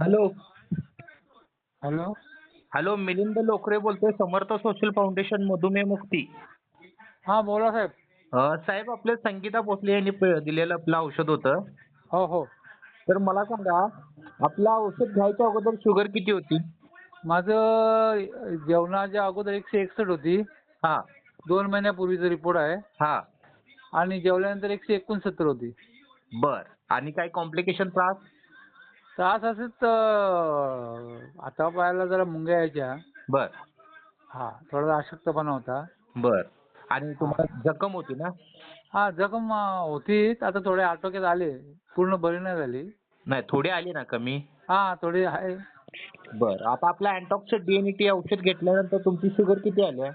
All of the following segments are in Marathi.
Hello. Hello. Hello Milind Lokare बोलतोय समर्थ सोशल फाउंडेशन मधुमेह मुक्ती. हां बोला साहेब. अं, साहेब आपले संगीता भोसले यांनी प- दिलेलं आपलं औषध होतं. हो हो. तर मला सांगा आपलं औषध घ्यायच्या अगोदर शुगर किती होती? माझं जेवणाच्या अगोदर एकशे एकसष्ट होती. हा. दोन महिन्यापूर्वीचा रिपोर्ट आहे. हा. आणि जेवल्यानंतर एकशे एकोणसत्तर होती. बर. आणि काय कॉम्प्लिकेशन त्रास? त्रास असेल तर हातापायाला जरा मुंग्या यायच्या. बर. हा थोडा अशक्तपणा होता. बर. आणि तुम्हाला जखम होती ना? हा जखम अं, होती. आता थोडे आटोक्यात आले. पूर्ण बरी नाही झाली. नाही थोडी आली ना कमी? हा थोडी आहे. बर. आता आपलं अँटॉक्स डीएनटी औषध घेतल्यानंतर तुमची शुगर किती आली आहे?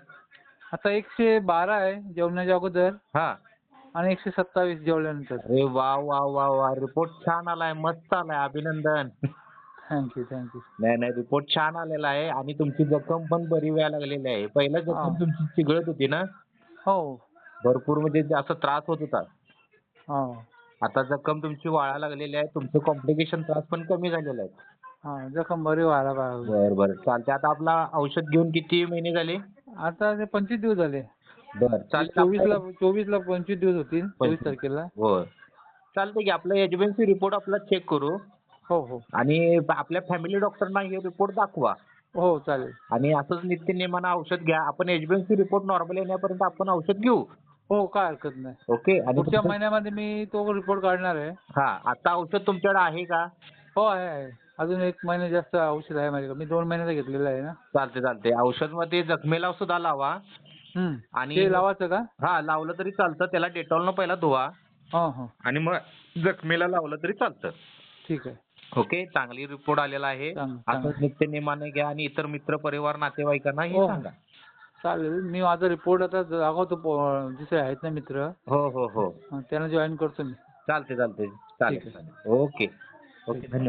आता एकशे बारा आहे जेवणाच्या अगोदर. हा. आणि एकशे सत्तावीस जेवल्यानंतर. अरे वा वा वा वा. रिपोर्ट छान आलाय मस्त आलाय अभिनंदन. थँक्यू थँक्यू नाही नाही रिपोर्ट छान आलेला आहे आणि तुमची जखम पण बरी व्हायला लागलेली आहे. पहिला जखम. तुमची चिघळत होती ना? हो. भरपूर म्हणजे जास्त त्रास होत होता. हो. आता जखम तुमची वाळायला लागलेली आहे. तुमचं कॉम्प्लिकेशन त्रास पण कमी झालेला आहे. हा जखम बरी व्हायला पाहिजे बर बर. चालते आता आपला औषध घेऊन किती महिने झाले? आता ते पंचवीस दिवस झाले. बर चोवीस ला चालते चोवीस ला पंचवीस दिवस होतील चोवीस तारखेला. हो चालतंय की आपलं एजन्सी रिपोर्ट आपला चेक करू. हो हो. आणि आपल्या फॅमिली डॉक्टरना हे रिपोर्ट दाखवा. हो चालेल. आणि असंच नित्य नेमानं औषध घ्या. आपण एजन्सी रिपोर्ट नॉर्मल येण्यापर्यंत आपण औषध घेऊ. हो काय हरकत नाही. ओके आणि पुढच्या तुमचं- महिन्यामध्ये मी तो रिपोर्ट काढणार आहे. हा आता औषध तुमच्याकडे आहे का? हो आहे आहे. अजून एक महिने जास्त औषध आहे माझ्याकडे. मी दोन महिन्याचं घेतलेलं आहे ना. चालते चालते औषधमध्ये जखमेला सुद्धा लावा. आणि- ते लावायचं का? हा लावलं तरी चालतं. त्याला डेटॉलनं पहिला धुवा. हो हो. आणि मग जखमेला लावलं तरी चालतं. ठीक आहे. ओके? चांगली रिपोर्ट आलेला आहे. चांगलं, चांगलं. नित्य नेमाने घ्या आणि इतर मित्र परिवार नातेवाईकांना हे हो. सांगा. चालेल. मी माझा रिपोर्ट आता दाखवतो पो- दुसरे आहेत ना मित्र. हो हो हो. त्यांना जॉईन करतो मी. चालते चालते चालेल ठीक आहे. चालेल. ओके. ओके धन्यवाद.